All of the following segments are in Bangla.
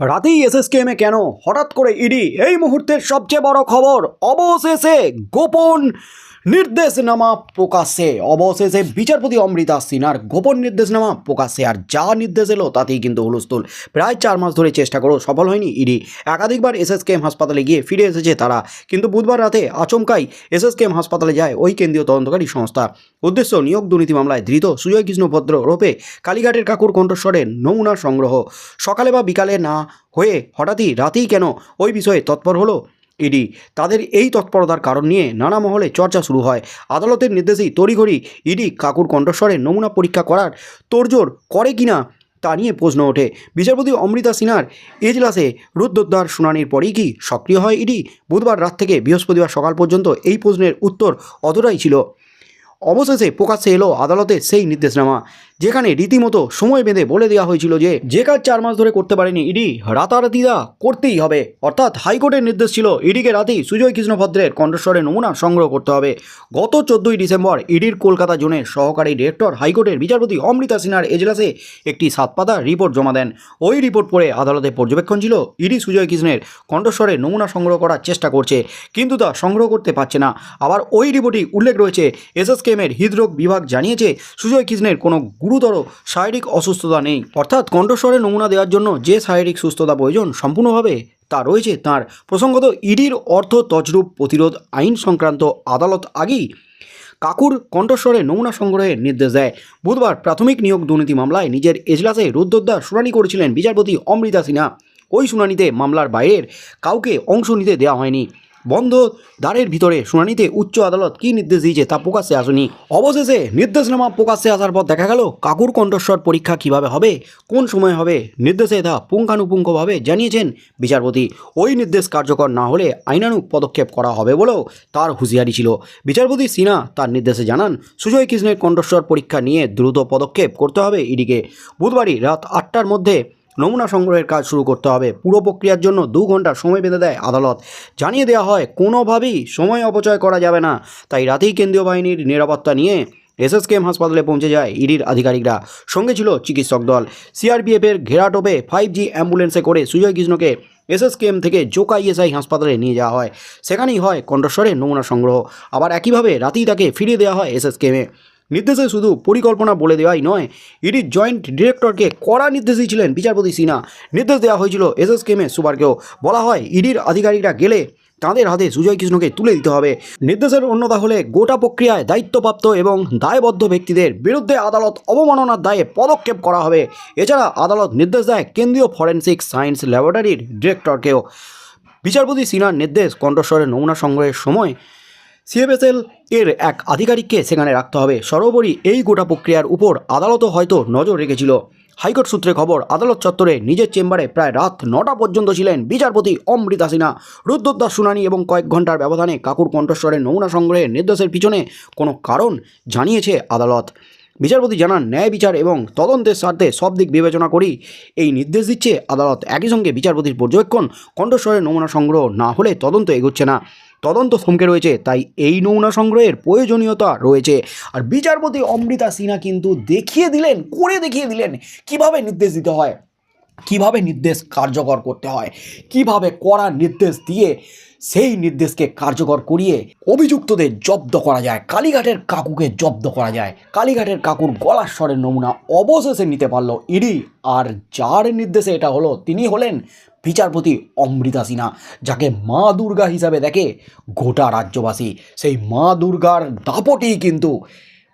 রাতেই এসএসকেএমে কেন? হঠাৎ করে ইডি এই মুহূর্তের সবচেয়ে বড় খবর অবশেষে গোপন নির্দেশনামা প্রকাশ্যে। অবশেষে বিচারপতি অমৃতা সিনহার গোপন নির্দেশনামা প্রকাশ্যে। আর যা নির্দেশ এলো, তাতেই কিন্তু হুলস্থুল। প্রায় চার মাস ধরে চেষ্টা করেও সফল হয়নি ইডি। একাধিকবার এসএসকেএম হাসপাতালে গিয়ে ফিরে এসেছে তারা। কিন্তু বুধবার রাতে আচমকাই এসএসকেএম হাসপাতালে যায় ওই কেন্দ্রীয় তদন্তকারী সংস্থা। উদ্দেশ্য, নিয়োগ দুর্নীতি মামলায় ধৃত সুজয় কৃষ্ণ ভদ্র রূপে কালীঘাটের কাকুর কণ্ঠস্বরের নমুনা সংগ্রহ। সকালে বা বিকালে না হয়ে হঠাৎই রাতেই কেন ওই বিষয়ে তৎপর হলো? ইডি। তাদের এই তৎপরতার কারণ নিয়ে নানা মহলে চর্চা শুরু হয়। আদালতের নির্দেশেই তড়িঘড়ি ইডি কাকুর কণ্ঠস্বরে নমুনা পরীক্ষা করার তোড়জোড় করে কিনা তা নিয়ে প্রশ্ন ওঠে। বিচারপতি অমৃতা সিনহার এজলাসে রুদ্ধোদ্ধার শুনানির পরেই কি সক্রিয় হয় ইডি? বুধবার রাত থেকে বৃহস্পতিবার সকাল পর্যন্ত এই প্রশ্নের উত্তর অতটাই ছিল। অবশেষে প্রকাশ্যে এলো আদালতে সেই নির্দেশনামা। যেখানে রীতিমতো সময় বেঁধে বলে দেওয়া হয়েছিল যে যে কাজ চার মাস ধরে করতে পারেনি ইডি রাতারাতিদা করতেই হবে। অর্থাৎ হাইকোর্টের নির্দেশ ছিল ইডিকে রাতেই সুজয় কৃষ্ণ ভদ্রের কণ্ঠস্বরের নমুনা সংগ্রহ করতে হবে। গত চোদ্দই ডিসেম্বর ইডির কলকাতা জোনের সহকারী ডিরেক্টর হাইকোর্টের বিচারপতি অমৃতা সিনহার এজলাসে একটি সাতপাতা রিপোর্ট জমা দেন। ওই রিপোর্ট পড়ে আদালতে পর্যবেক্ষণ ছিল ইডি সুজয় কৃষ্ণের কণ্ঠস্বরের নমুনা সংগ্রহ করার চেষ্টা করছে, কিন্তু তা সংগ্রহ করতে পারছে না। আবার ওই রিপোর্টই উল্লেখ রয়েছে এসএসকেএমের হৃদরোগ বিভাগ জানিয়েছে, সুজয় কৃষ্ণের কোনো গুরুতর শারীরিক অসুস্থতা নেই। অর্থাৎ কণ্ঠস্বরে নমুনা দেওয়ার জন্য যে শারীরিক সুস্থতা প্রয়োজন সম্পূর্ণভাবে তা রয়েছে তার। প্রসঙ্গত, ইডির অর্থ তজরূপ প্রতিরোধ আইন সংক্রান্ত আদালত আগেই কাকুর কণ্ঠস্বরে নমুনা সংগ্রহের নির্দেশ দেয়। বুধবার প্রাথমিক নিয়োগ দুর্নীতি মামলায় নিজের এজলাসে রুদ্ধোদ্ধার শুনানি করেছিলেন বিচারপতি অমৃতা সিনহা। ওই শুনানিতে মামলার বাইরের কাউকে অংশ নিতে দেওয়া হয়নি। বন্ধ। দ্বারের ভিতরে শুনানিতে উচ্চ আদালত কী নির্দেশ দিয়েছে তা প্রকাশ্যে আসেনি। অবশেষে নির্দেশনামা প্রকাশ্যে আসার পর দেখা গেল, কাকুর কণ্ঠস্বর পরীক্ষা কীভাবে হবে, কোন সময় হবে, নির্দেশে তা পুঙ্খানুপুঙ্খভাবে জানিয়েছেন বিচারপতি। ওই নির্দেশ কার্যকর না হলে আইনানুগ পদক্ষেপ করা হবে বলেও তার হুঁশিয়ারি ছিল। বিচারপতি সিনহা তার নির্দেশে জানান, সুজয় কৃষ্ণের কণ্ঠস্বর পরীক্ষা নিয়ে দ্রুত পদক্ষেপ করতে হবে ইডিকে। বুধবারই রাত আটটার মধ্যে নমুনা সংগ্রহের কাজ শুরু করতে হবে। পুরো প্রক্রিয়ার জন্য দু ঘণ্টা সময় বেঁধে দেয় আদালত। জানিয়ে দেওয়া হয়, কোনোভাবেই সময় অপচয় করা যাবে না। তাই রাতেই কেন্দ্রীয় বাহিনীর নিরাপত্তা নিয়ে এসএসকেএম হাসপাতালে পৌঁছে যায় ইডির আধিকারিকরা। সঙ্গে ছিল চিকিৎসক দল। সিআরপিএফের ঘেরাটোপে ফাইভ জি অ্যাম্বুলেন্সে করে সুজয় কৃষ্ণকে এসএসকেএম থেকে জোকা ইএসআই হাসপাতালে নিয়ে যাওয়া হয়। সেখানেই হয় কণ্ঠস্বরে নমুনা সংগ্রহ। আবার একইভাবে রাতেই তাকে ফিরিয়ে দেওয়া হয় এসএসকেএমে নির্দেশে শুধু পরিকল্পনা বলে দেওয়াই নয় ইডির জয়েন্ট ডিরেক্টরকে কড়া নির্দেশ দিয়েছিলেন বিচারপতি সিনহা। নির্দেশ দেওয়া হয়েছিল এস এস কেমে সুপারকেও। বলা হয়, ইডির আধিকারিকরা গেলে তাঁদের হাতে সুজয় কৃষ্ণকে তুলে দিতে হবে। নির্দেশের অন্যতা হলে গোটা প্রক্রিয়ায় দায়িত্বপ্রাপ্ত এবং দায়বদ্ধ ব্যক্তিদের বিরুদ্ধে আদালত অবমাননার দায়ে পদক্ষেপ করা হবে। এছাড়া আদালত নির্দেশ দেয় কেন্দ্রীয় ফরেন্সিক সায়েন্স ল্যাবরেটরির ডিরেক্টরকেও। বিচারপতি সিনহার নির্দেশ কণ্ঠস্বরের নমুনা সংগ্রহের সময় সিএফএসএল এর এক আধিকারিককে সেখানে রাখতে হবে। সর্বোপরি এই গোটা প্রক্রিয়ার উপর আদালতও হয়তো নজর রেখেছিল। হাইকোর্ট সূত্রে খবর, আদালত চত্বরে নিজের চেম্বারে প্রায় রাত নটা পর্যন্ত ছিলেন বিচারপতি অমৃতা সিনহা। রুদ্রদ্বার শুনানি এবং কয়েক ঘণ্টার ব্যবধানে কাকুর কণ্ঠস্বরের নমুনা সংগ্রহের নির্দেশের পিছনে কোনো কারণ জানিয়েছে আদালত। বিচারপতি জানান, ন্যায় বিচার এবং তদন্তের স্বার্থে সব দিক বিবেচনা করেই এই নির্দেশ দিচ্ছে আদালত। একই সঙ্গে বিচারপতির পর্যবেক্ষণ, কণ্ঠস্বরের নমুনা সংগ্রহ না হলে তদন্ত এগোচ্ছে না। তদন্ত থমকে রয়েছে, তাই এই নমুনা সংগ্রহের প্রয়োজনীয়তা রয়েছে। আর বিচারপতি অমৃতা সিনহা কিন্তু দেখিয়ে দিলেন, করে দেখিয়ে দিলেন কীভাবে নির্দেশ দিতে হয়। কীভাবে নির্দেশ কার্যকর করতে হয়, কীভাবে কড়া নির্দেশ দিয়ে সেই নির্দেশকে কার্যকর করিয়ে অভিযুক্তদের জব্দ করা যায়, কালীঘাটের কাকুকে জব্দ করা যায়। কালীঘাটের কাকুর গলার স্বরের নমুনা অবশেষে নিতে পারল ইডি, আর যার নির্দেশে এটা হলো তিনি হলেন বিচারপতি অমৃতা সিনহা, যাকে মা দুর্গা হিসাবে দেখে গোটা রাজ্যবাসী। সেই মা দুর্গার দাপটেই কিন্তু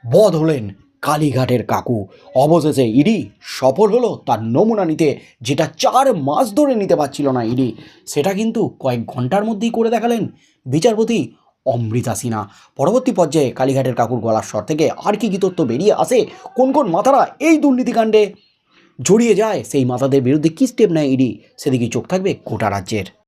বধ হলেন কালীঘাটের কাকু। অবশেষে ইডি সফল হলো তার নমুনা নিতে, যেটা চার মাস ধরে নিতে পারছিল না ইডি। সেটা কিন্তু কয়েক ঘণ্টার মধ্যেই করে দেখালেন বিচারপতি অমৃতা সিনহা। পরবর্তী পর্যায়ে কালীঘাটের কাকুর গলার স্বর থেকে আর কি কি তথ্য বেরিয়ে আসে, কোন কোন মাথারা এই দুর্নীতিকাণ্ডে জড়িয়ে যায়, সেই মাথাদের বিরুদ্ধে কী স্টেপ নেয় ইডি? সেদিকে চোখ থাকবে গোটা রাজ্যের।